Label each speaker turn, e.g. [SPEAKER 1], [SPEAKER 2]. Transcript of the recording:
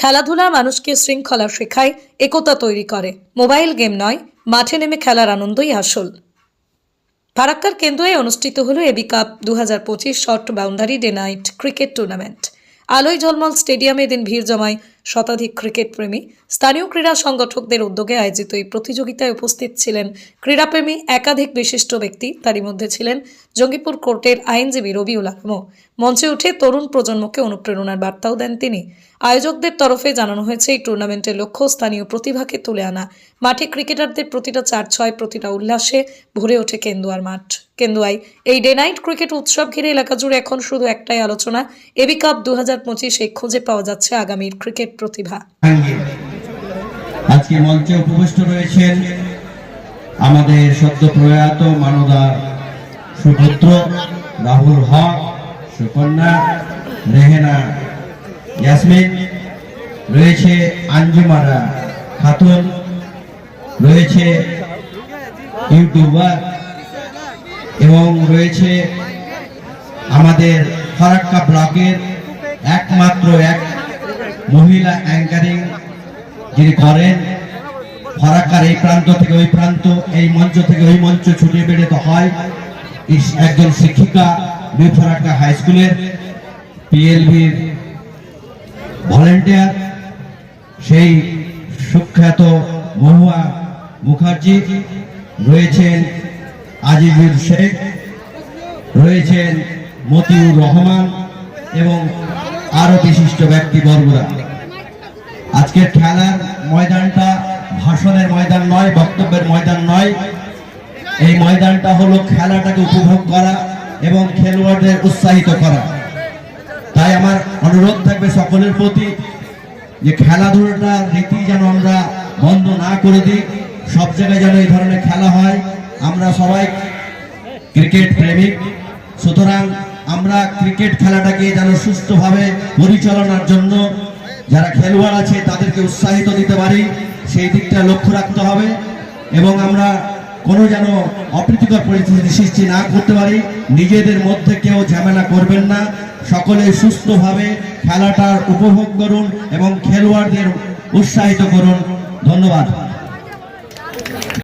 [SPEAKER 1] খেলাধুলা মানুষকে শৃঙ্খলা শেখায়, একতা তৈরি করে। মোবাইল গেম নয়, মাঠে নেমে খেলার আনন্দই আসল। ফারাক্কার কেন্দ্রে অনুষ্ঠিত হল এবি কাপ দু হাজার পঁচিশ short boundary day night cricket tournament. আলোয় ঝলমল স্টেডিয়ামে এদিন ভিড় জমায় শতাধিক ক্রিকেট প্রেমী। স্থানীয় ক্রীড়া সংগঠকদের উদ্যোগে আয়োজিত এই প্রতিযোগিতায় উপস্থিত ছিলেন ক্রীড়াপ্রেমী একাধিক বিশিষ্ট ব্যক্তি। তারই মধ্যে ছিলেন জঙ্গিপুর কোর্টের আইনজীবী রবিউল আলমও মঞ্চে উঠে তরুণ প্রজন্মকে অনুপ্রেরণার বার্তাও দেন তিনি। আয়োজকদের তরফে জানানো হয়েছে, এই টুর্নামেন্টের লক্ষ্য স্থানীয় প্রতিভাকে তুলে আনা। মাঠে ক্রিকেটারদের প্রতিটা চার ছয়, প্রতিটা উল্লাসে ভরে ওঠে কেন্দুয়ার মাঠ। কেন্দুয়ায় এই ডে নাইট ক্রিকেট উৎসব ঘিরে এলাকা জুড়ে এখন শুধু একটাই আলোচনা, এবি কাপ দু হাজার পঁচিশ খুঁজে পাওয়া যাচ্ছে আগামীর ক্রিকেট প্রতিভা।
[SPEAKER 2] আজকে মঞ্চে উপবিষ্ট রয়েছেন আমাদের সদ্য প্রয়াত মানদা সুপুত্র রাহুল হক, সুকন্যা, রেহেনা, ইয়াসমিন, রয়েছে আঞ্জুমারা খাতুন, রয়েছে ইউটিউবার এবং রয়েছে আমাদের ফারাক্কা ব্লকের একমাত্র এক মহিলা অ্যাঙ্কারিং যিনি করেন। ফারাক্কার এই প্রান্ত থেকে ওই প্রান্ত, এই মঞ্চ থেকে ওই মঞ্চ ছুটে বেড়াতে হয়। একজন শিক্ষিকা নিউ ফারাক্কা হাই স্কুলের পিএলভির ভলেন্টিয়ার। সেই সুখ্যাত মহুয়া মুখার্জি রয়েছেন আজিজুর শেখ, রয়েছেন মতিউর রহমান এবং আরও বিশিষ্ট ব্যক্তিবর্গরা। আজকের খেলার ময়দানটা ভাষণের ময়দান নয়, বক্তব্যের ময়দান নয়। এই ময়দানটা হলো খেলাটাকে উপভোগ করা এবং খেলোয়াড়দের উৎসাহিত করা। তাই আমার অনুরোধ থাকবে সকলের প্রতি যে খেলাধুলাটা রীতি যেন আমরা বন্ধ না করে দিই, সব জায়গায় যেন এই ধরনের খেলা হয়। আমরা সবাই ক্রিকেট প্রেমিক সুতরাং আমরা ক্রিকেট খেলাটাকে যেন সুস্থভাবে পরিচালনার জন্য যারা খেলোয়াড় আছে, তাদেরকে উৎসাহিত দিতে পারি। সেই দিকটা লক্ষ্য রাখতে হবে এবং আমরা কোনো যেন অপ্রীতিকর পরিস্থিতি সৃষ্টি না করতে পারি। নিজেদের মধ্যে কেউ ঝামেলা করবেন না। সকলে সুস্থভাবে খেলাটার উপভোগ করুন এবং খেলোয়াড়দের উৎসাহিত করুন। ধন্যবাদ।